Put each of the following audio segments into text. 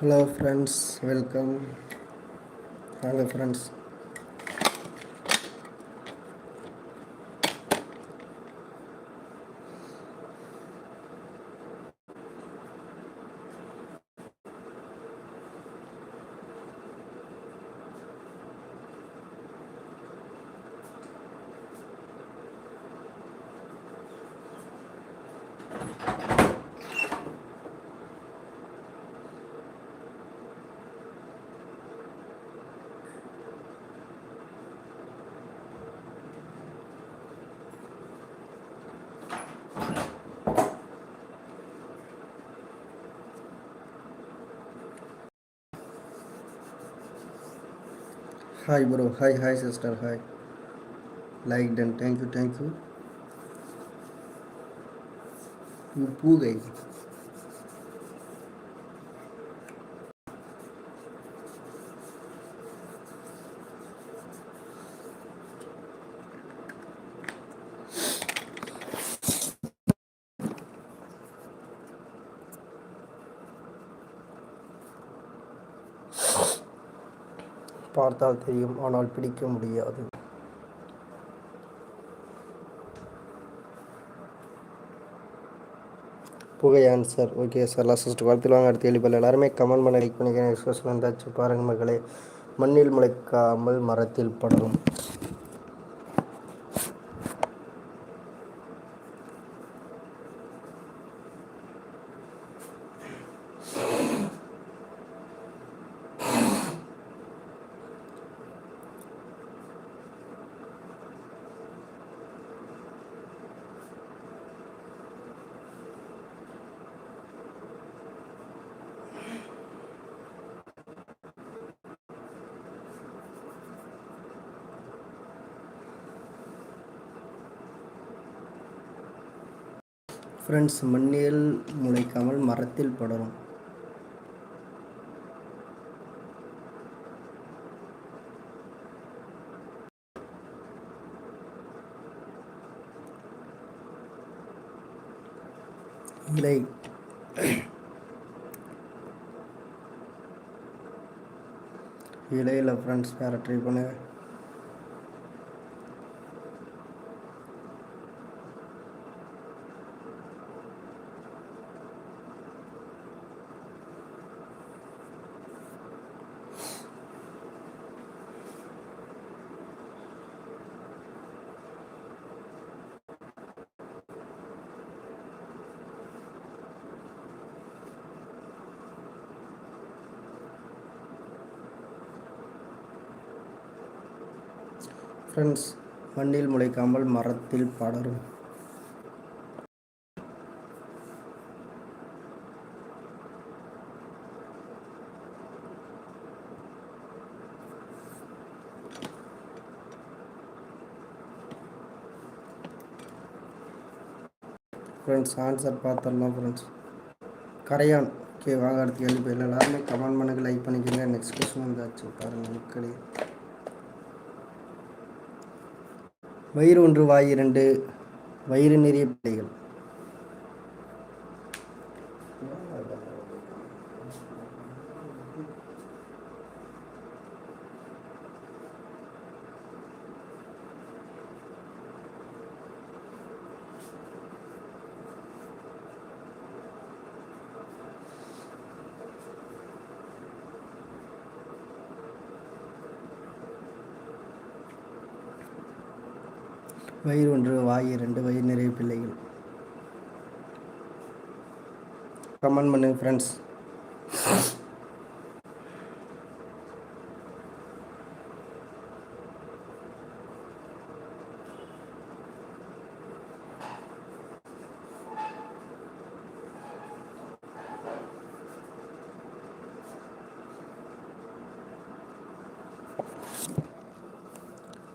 Hello friends welcome வாங்க friends hi bro hi hi sister hi like done thank you thank you பூ கை பார்த்தால் தெரியும் ஆனால் பிடிக்க முடியாது. புகை ஆன்சர் ஓகே சார் லாஸ்ட் காலத்தில் வாங்க. அடுத்த கேள்வி எல்லாருமே கமெண்ட் பண்ண லைக் பண்ணிக்கிறேன் எக்ஸ்பிரஸ் வந்தாச்சு. பாருங்கள் மகளே மண்ணில் முளைக்காமல் மரத்தில் படரும். ஃப்ரெண்ட்ஸ் மண்ணில் முளைக்காமல் மரத்தில் படரும். இலை இலையில் ஃப்ரெண்ட்ஸ் வேறு ட்ரை பண்ணுங்கள் ஃப்ரெண்ட்ஸ் மண்ணில் முளைக்காமல் மரத்தில் படரும். ஃப்ரெண்ட்ஸ் ஆன்சர் பார்த்துடலாம் ஃப்ரெண்ட்ஸ் கரையான் ஓகே வாங்க அடுத்து கேள்வி எல்லாருமே கமெண்ட் பண்ணுங்க லைக் பண்ணிக்கோங்க. நெக்ஸ்ட் கொஸ்டின் வந்தாச்சு. பாருங்கள் மக்களே. வயிறு ஒன்று வாய் இரண்டு வயிறு நிறைய பிள்ளைகள். வயிறு ஒன்று வாய் இரண்டு வயிறு நிறைய பிள்ளைகள். கமெண்ட் பண்ணுங்க ஃப்ரெண்ட்ஸ்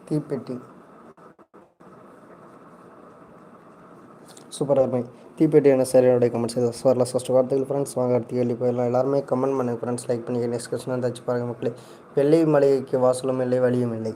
தீப்பெட்டி சூப்பராக இருப்பேன் தீப்பெட்டி என்ன சரியோடைய கமெண்ட் செய்த வரல ஃபஸ்ட் வார்த்தைகள் ஃப்ரெண்ட்ஸ் வாங்க அடுத்து கேள்வி போயிடலாம். எல்லாருமே கமெண்ட் பண்ணுங்கள் ஃப்ரெண்ட்ஸ் லைக் பண்ணி நெக்ஸ்ட் கொஸ்டின் வந்தாச்சு பாருங்கள் மக்களே. வெள்ளை மலைக்கு வாசலும் இல்லை வழியும் இல்லை.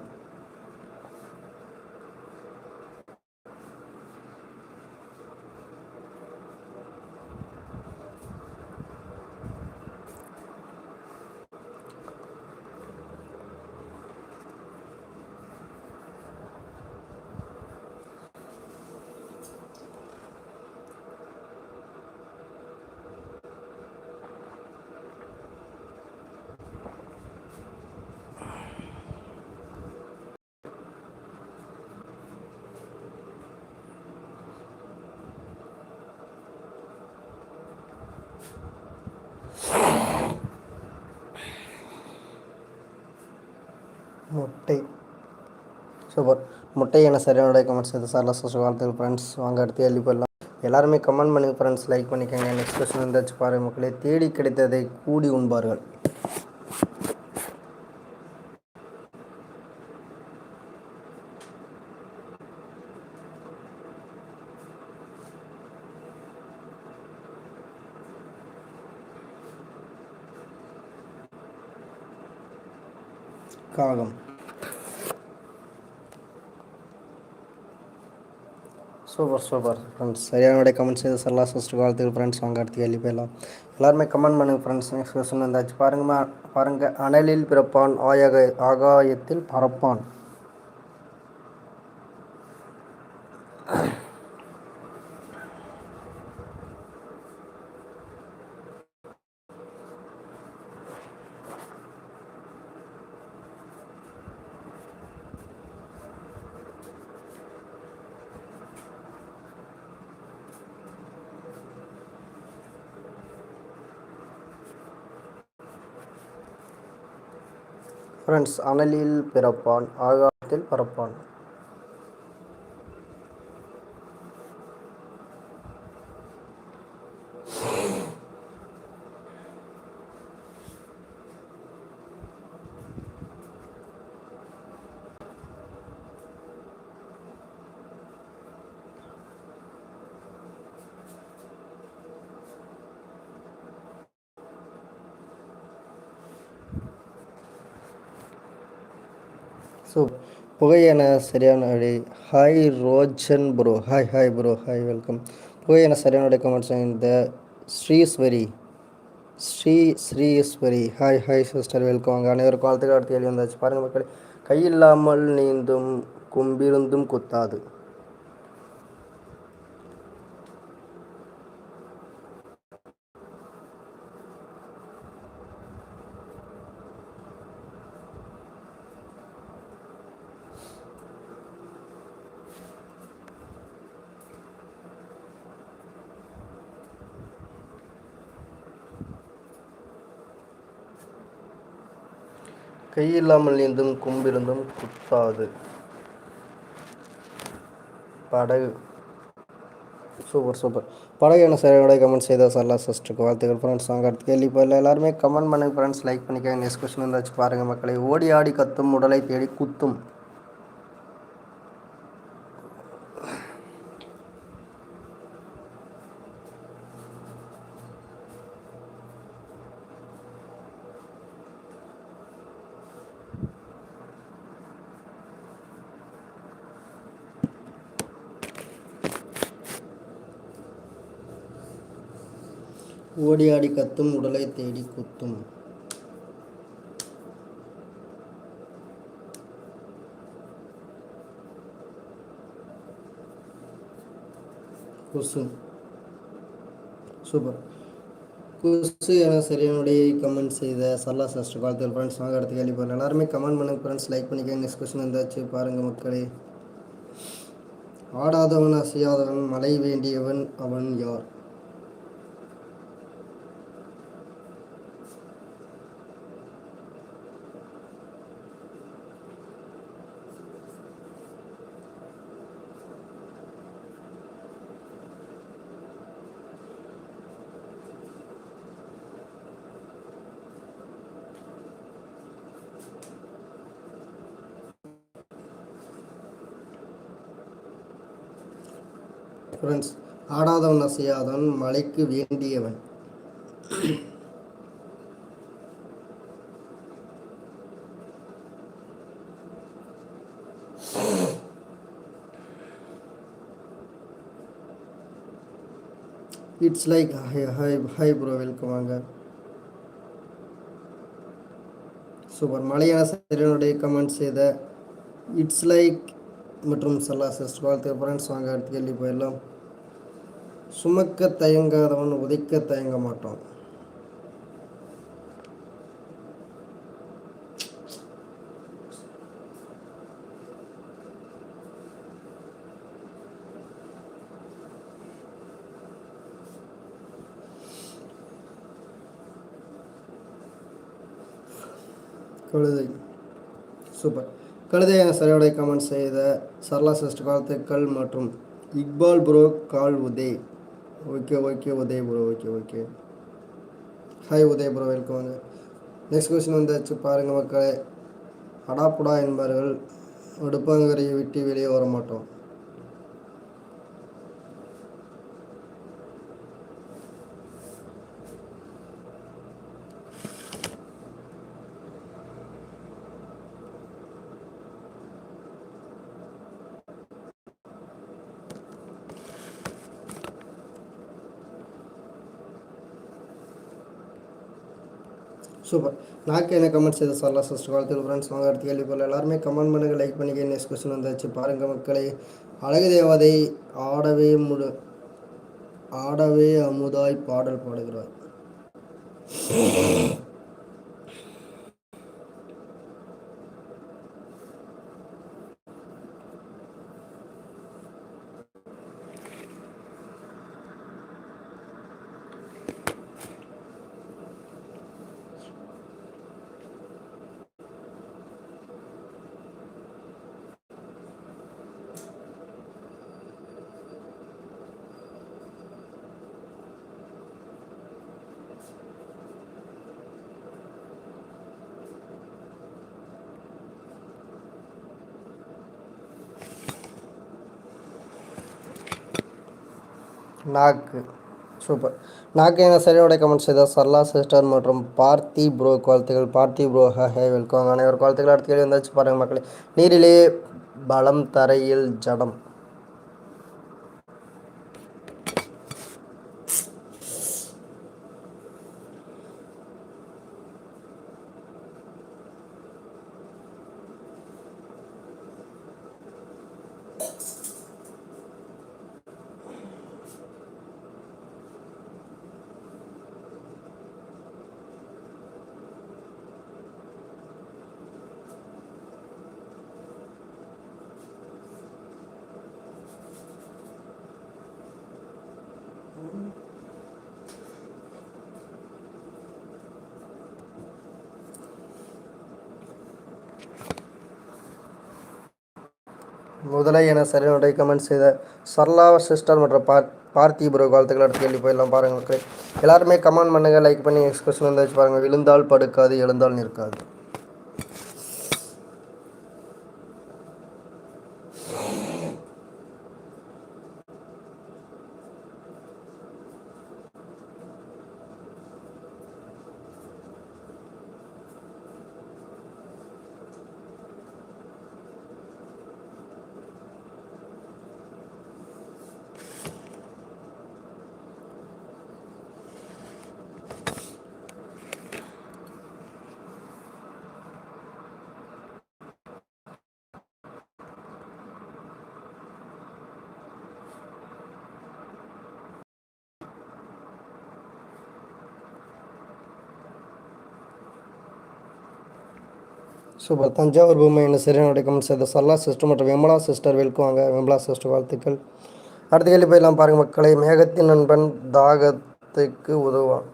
முட்டை. சூப்பர் முட்டை என சரியான கமெண்ட்ஸ் இது சார் லாஸ்ட் வாழ்த்துக்கள் ஃப்ரெண்ட்ஸ் வாங்க அடுத்து எழுதி போடலாம். எல்லாருமே கமெண்ட் பண்ணுங்கள் ஃப்ரெண்ட்ஸ் லைக் பண்ணிக்கோங்க. நெக்ஸ்ட் கொஸ்டின் இருந்தாச்சு பாருங்கள் மக்களே. தேடி கிடைத்ததை கூடி உண்பார்கள். காகம். Super super. ஃப்ரெண்ட்ஸ் சரியான கமெண்ட்ஸ் செய்து சல்லா சிஸ்டர் வாழ்த்துக்கள் ஃப்ரெண்ட்ஸ் வாங்க அடுத்து கேள்வி போயிடலாம் எல்லாருமே கமெண்ட் பண்ணுங்கள் ஃப்ரெண்ட்ஸ் நெக்ஸ்ட் கொஸ்டின் வந்தாச்சு. பாருங்கம்மா பாருங்க. அனலில் பிறப்பான் ஆயக ஆகாயத்தில் பறப்பான். ஃப்ரெண்ட்ஸ் அனலில் பிறப்பான் ஆகாயத்தில் பறப்பான் புகையன சரியான வழி hi Rojan bro hi hi bro hi welcome புகையன சரியான வழி கமெண்ட்ஸ் இந்த Sriswari Sri Sriswari hi hi sister welcome அங்கே அனைவருக்கும் வாழ்த்துக்கள். அடுத்து கேள்வி வந்தாச்சு. பாருங்கள் மக்கள். கையில்லாமல் நீந்தும் கும்பிருந்தும் குத்தாது. கையில்லாமல் நீந்தும் கும்பிருந்தும் குத்தாது. படகு. Super super. படகு என்ன சரியோட கமெண்ட் செய்தால் சல்லா சிஸ்டருக்கு வாழ்த்துக்கள் ஃப்ரெண்ட்ஸ் வாங்க அடுத்து கேள்வி போயிடல எல்லாருமே கமெண்ட் பண்ணுங்க ஃப்ரெண்ட்ஸ் லைக் பண்ணிக்கோங்க. நெக்ஸ்ட் கொஸ்டின் இருந்தாச்சு பாருங்கள் மக்களை. ஓடி ஆடி கத்தும் உடலை தேடி குத்தும். ஓடி ஆடி கத்தும் உடலை தேடி குத்தும். கொசு. சூப்பர். கொசு என சரியானுடைய கமெண்ட் செய்த சல்லா சாஸ்டர் வாழ்த்துக்கள் ஃப்ரெண்ட்ஸ் வாங்க அடுத்து கேள்வி பாருங்கள் எல்லாருமே கமெண்ட் பண்ணுங்க ஃப்ரெண்ட்ஸ் லைக் பண்ணிக்கோங்க. நெக்ஸ்ட் கொஸ்டின் வந்தாச்சு. பாருங்கள் மக்களே. ஆடாதவன் அசையாதவன் மலை வேண்டியவன் அவன் யார்? ஃப்ரெண்ட்ஸ் ஆடாதவன் அசையாதவன் மலைக்கு வேண்டியவன். It's like hi hi hi bro welcome வாங்க. சூப்பர் மலையான சரியனுடைய கமெண்ட் செய்த இட்ஸ் லைக் மற்றும் சல்லா சிஸ்டர் வாழ்த்து ஃப்ரெண்ட்ஸ் வாங்க அடுத்து கேள்வி போயிடலாம். சுமக்க தயங்காதவன் உதைக்க தயங்க மாட்டான். கழுதை. சூப்பர். கழுதை என கமெண்ட் செய்த சரளா சிஸ்ட் வாழ்த்துக்கள் மற்றும் இக்பால் ப்ரோ கால் Uday okay okay Uday bro okay okay hi Uday bro welcome next question வந்தாச்சு பாருங்கள் மக்களே. அடாப்புடா என்பார்கள். அடுப்பங்கரையை விட்டு வெளியே வர மாட்டோம் சூப்பர். நாக்கு என்ன கமெண்ட் எதுவும் சொல்லலாம் சிஸ்டர் காலத்தில் ஃப்ரெண்ட்ஸ் வாங்க அடுத்து கேள்வி போல எல்லாருமே கமெண்ட் பண்ணுங்க லைக் பண்ணிக்க நெக்ஸ்ட் கொஸ்டின் வந்தாச்சு. பாருங்க மக்களை. அழகு தேவதை ஆடவே முழு ஆடவே அமுதாய் பாடல் பாடுகிறார். நாக்கு. சூப்பர். நாக்கு எங்கள் சரியோட கமெண்ட் செய்த சர்லா சிஸ்டர் மற்றும் பார்த்தி ப்ரோ வாழ்த்துக்கள். பார்த்தி ப்ரோ ஹே வெல்கம் அனைவர் வாழ்த்துக்கள். அடுத்த கேள்வி வந்தாச்சு பாருங்கள் மக்களே. நீரிலே பலம் தரையில் ஜடம். முதலை என சரியான கமெண்ட் செய்த சர்லா சிஸ்டர் மற்றும் பார் பார்த்தி ப்ரோ காலத்துக்கு அடுத்து கேள்வி போயிடலாம் பாருங்கள் எல்லாருமே கமெண்ட் பண்ணுங்கள் லைக் பண்ணி எக்ஸ்பிரஷன் வந்து வச்சு பாருங்கள் விழுந்தால் படுக்காது எழுந்தால் நிற்காது. சூப்பர் தஞ்சாவூர் பொம்மை என்ன சரியான கமெண்ட் செய்த சல்லா சிஸ்டர் மற்றும் விமலா சிஸ்டர் வெல்கம் வாங்க வெம்பலா சிஸ்டர் வாழ்த்துக்கள். அடுத்த கேள்வி போயெல்லாம் பாருங்கள் மக்களை. மேகத்தின் நண்பன் தாகத்துக்கு உதவான்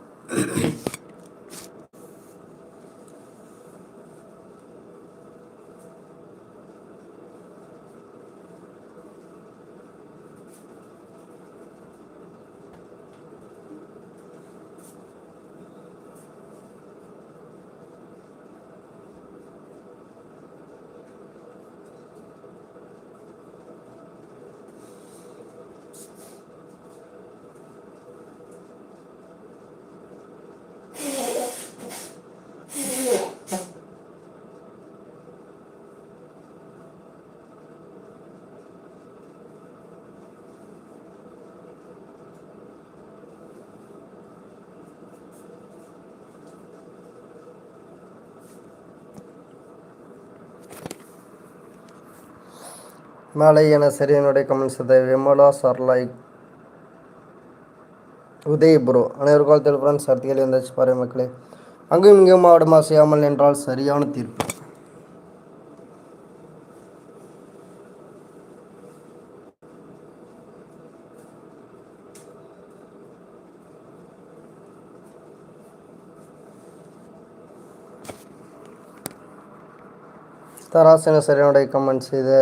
மாலை என சரியானுடைய கமெண்ட்ஸ் இதை விமலா சர்லாய் உதய் ப்ரோ. அனைவருக்கும் வாழ்த்து ஃப்ரெண்ட்ஸ் அடுத்த கேள்வி வந்தாச்சு பாரு மக்களே. அங்கும் இங்கும் மாவட்டமா செய்யாமல் என்றால் சரியான தீர்ப்பு. தராசன சரியானுடைய கமெண்ட்ஸ் இது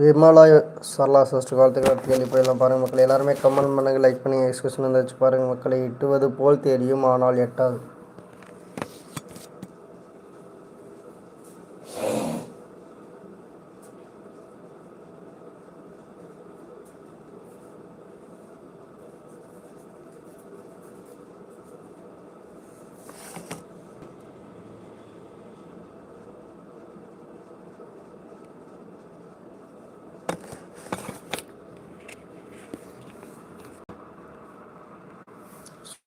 விமலா சரளா சஸ்ட் வாழ்த்துக்கள் கேள்வி போயிடலாம் பாருங்கள் மக்கள் எல்லாருமே கமெண்ட் பண்ணுங்கள் லைக் பண்ணி எக்ஸ்கிரிப்ஷன் வந்து வச்சு பாருங்கள் மக்களை. இட்டுவது போல் தெரியும் ஆனால் எட்டாது.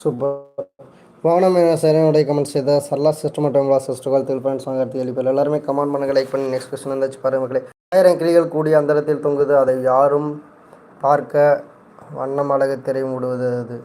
சூப்பர். வானம் சரணுடைய கமெண்ட் செய்த சர்லா சிஸ்டம் மற்றும் விமலா சிஸ்டர் வாழ்த்துக்கள் ஃப்ரெண்ட்ஸ் எல்லாருமே கமெண்ட் பண்ணுங்க லைக் பண்ணி நெக்ஸ்ட் கொஸ்டின் வந்தாச்சு பாருங்க மக்களே. ஆயிரம் கிளிகள் கூடி அந்த இடத்தில் தொங்குது அதை யாரும் பார்க்க வண்ணம் அழகு திரை மூடுவது அது.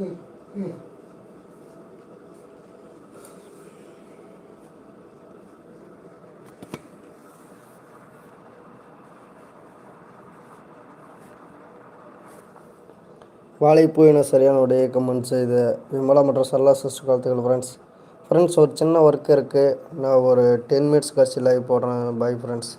வாழைப்பூ என சரியானுடைய கமெண்ட்ஸ் இது விமலா மற்றும் சரளா சிஸ்டர் காலத்துகள் ஃப்ரெண்ட்ஸ் ஃப்ரெண்ட்ஸ் ஒரு சின்ன ஒர்க் இருக்குது நான் ஒரு டென் மினிட்ஸ் கழிச்சு லைவ் போடுறேன். Bye friends